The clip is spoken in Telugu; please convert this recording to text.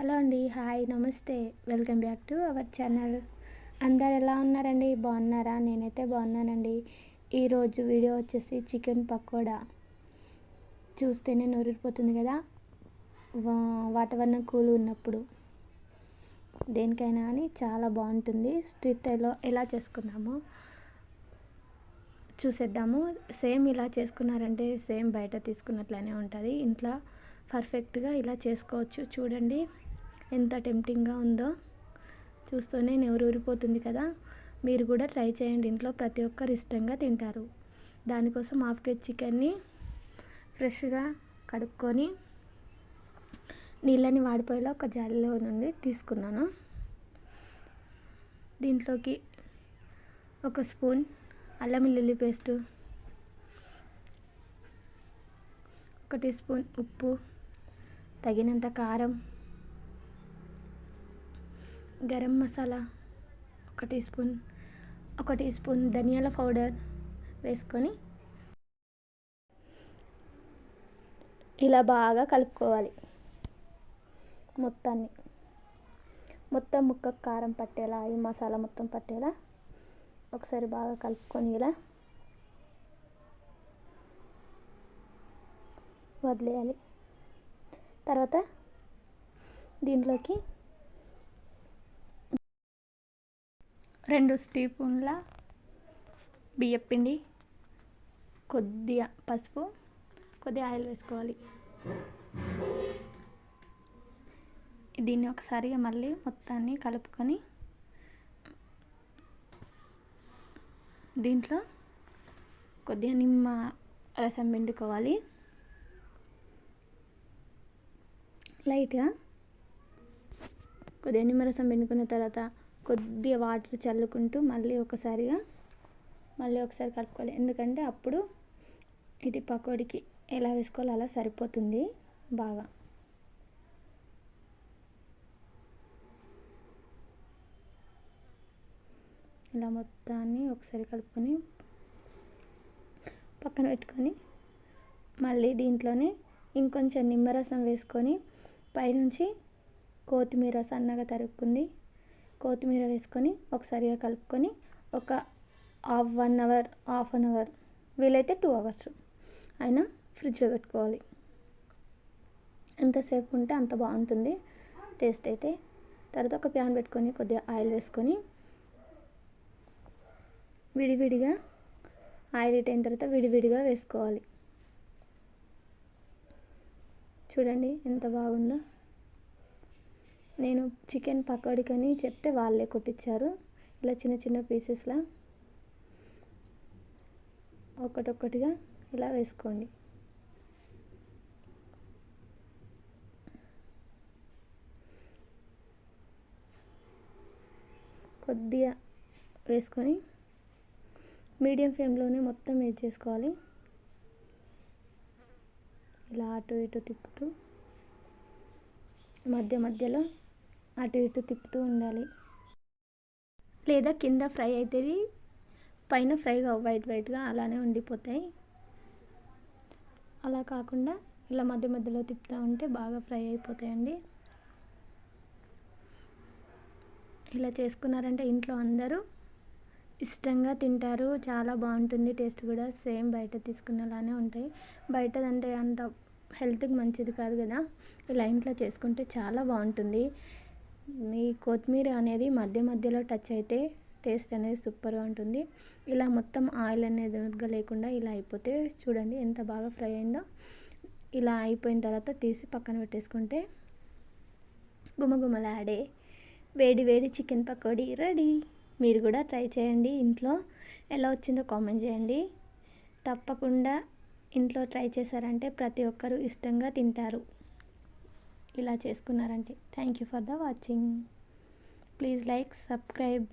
హలో అండి హాయ్ నమస్తే. Welcome back to our channel. అందరు ఎలా ఉన్నారండి? బాగున్నారా? నేనైతే బాగున్నానండి. ఈరోజు వీడియో వచ్చేసి చికెన్ పకోడా. చూస్తేనే నూరిపోతుంది కదా? వాతావరణం కూల్ ఉన్నప్పుడు. దేనికైనా అని చాలా బాగుంటుంది. స్ట్రీట్ ఎలా చేసుకున్నాము చూసేద్దాము. సేమ్ ఇలా చేసుకున్నారంటే సేమ్ బయట తీసుకున్నట్లనే ఉంటుంది. ఇంట్లో పర్ఫెక్ట్గా ఇలా చేసుకోవచ్చు. చూడండి. ఎంత టెంప్టింగ్గా ఉందో చూస్తూనే నెవరు ఊరిపోతుంది కదా. మీరు కూడా ట్రై చేయండి. ఇంట్లో ప్రతి ఒక్కరు ఇష్టంగా తింటారు. దానికోసం హాఫ్ కేజీ చికెన్ని ఫ్రెష్గా కడుక్కొని నీళ్ళని వాడిపోయేలా ఒక జాలిలో నుండి తీసుకున్నాను. దీంట్లోకి ఒక స్పూన్ అల్లం వెల్లుల్లి పేస్టు ఒక టీ స్పూన్ ఉప్పు తగినంత కారం గరం మసాలా ఒక టీ స్పూన్ ఒక టీ స్పూన్ ధనియాల పౌడర్ వేసుకొని ఇలా బాగా కలుపుకోవాలి మొత్తాన్ని. మొత్తం ముక్క కారం పట్టేలా ఈ మసాలా మొత్తం పట్టేలా ఒకసారి బాగా కలుపుకొని ఇలా వదిలేయాలి. తర్వాత దీంట్లోకి రెండు స్పూన్ల బియ్యపిండి కొద్దిగా పసుపు కొద్దిగా ఆయిల్ వేసుకోవాలి. దీన్ని ఒకసారిగా మళ్ళీ మొత్తాన్ని కలుపుకొని దీంట్లో కొద్దిగా నిమ్మ రసం పిండుకోవాలి. లైట్గా కొద్దిగా నిమ్మరసం పిండుకున్న తర్వాత కొద్దిగా వాటర్ చల్లుకుంటూ మళ్ళీ ఒకసారిగా మళ్ళీ ఒకసారి కలుపుకోవాలి. ఎందుకంటే అప్పుడు ఇది పకోడీకి ఎలా వేసుకోవాలో అలా సరిపోతుంది బాగా. ఇలా మొత్తాన్ని ఒకసారి కలుపుకొని పక్కన పెట్టుకొని మళ్ళీ దీంట్లోనే ఇంకొంచెం నిమ్మరసం వేసుకొని పైనుంచి కొత్తిమీర సన్నగా తరుక్కుంది. కొత్తిమీర వేసుకొని ఒకసారిగా కలుపుకొని ఒక half one hour half an hour వీలైతే టూ అవర్స్ అయినా ఫ్రిడ్జ్లో పెట్టుకోవాలి. ఎంతసేపు ఉంటే అంత బాగుంటుంది. టేస్ట్ అయితే. తర్వాత ఒక ప్యాన్ పెట్టుకొని కొద్దిగా ఆయిల్ వేసుకొని విడివిడిగా ఆయిల్ హీట్ అయిన తర్వాత విడివిడిగా వేసుకోవాలి. చూడండి ఎంత బాగుందో. నేను చికెన్ పకోడీకని చెప్తే వాళ్ళే కొట్టించారు ఇలా చిన్న చిన్న పీసెస్లా ఒకటొక్కటిగా ఇలా వేసుకోండి. కొద్దిగా వేసుకొని మీడియం ఫ్లేమ్లోనే మొత్తం వేసి చేసుకోవాలి. ఇలా అటు ఇటు తిప్పుతూ మధ్య మధ్యలో అటు ఇటు తిప్పుతూ ఉండాలి. లేదా కింద ఫ్రై అవుతుంది పైన ఫ్రైగా వైట్ వైట్గా అలానే ఉండిపోతాయి. అలా కాకుండా ఇలా మధ్య మధ్యలో తిప్పుతూ ఉంటే బాగా ఫ్రై అయిపోతాయండి. ఇలా చేసుకున్నారంటే ఇంట్లో అందరూ ఇష్టంగా తింటారు. చాలా బాగుంటుంది. టేస్ట్ కూడా సేమ్ బయట తీసుకున్నలానే ఉంటాయి. బయటదంటే అంత హెల్త్కి మంచిది కాదు కదా. ఇలా ఇంట్లో చేసుకుంటే చాలా బాగుంటుంది. ఈ కొత్తిమీర అనేది మధ్య మధ్యలో టచ్ అయితే టేస్ట్ అనేది సూపర్గా ఉంటుంది. ఇలా మొత్తం ఆయిల్ అనేది లేకుండా ఇలా అయిపోతే చూడండి ఎంత బాగా ఫ్రై అయిందో. ఇలా అయిపోయిన తర్వాత తీసి పక్కన పెట్టేసుకుంటే గుమగుమలాడే వేడి వేడి చికెన్ పకోడీ రెడీ. మీరు కూడా ట్రై చేయండి ఇంట్లో. ఎలా వచ్చిందో కామెంట్ చేయండి. తప్పకుండా ఇంట్లో ట్రై చేశారంటే ప్రతి ఒక్కరూ ఇష్టంగా తింటారు. ఇలా చేసుకున్నారంటే. Thank you for the watching please like subscribe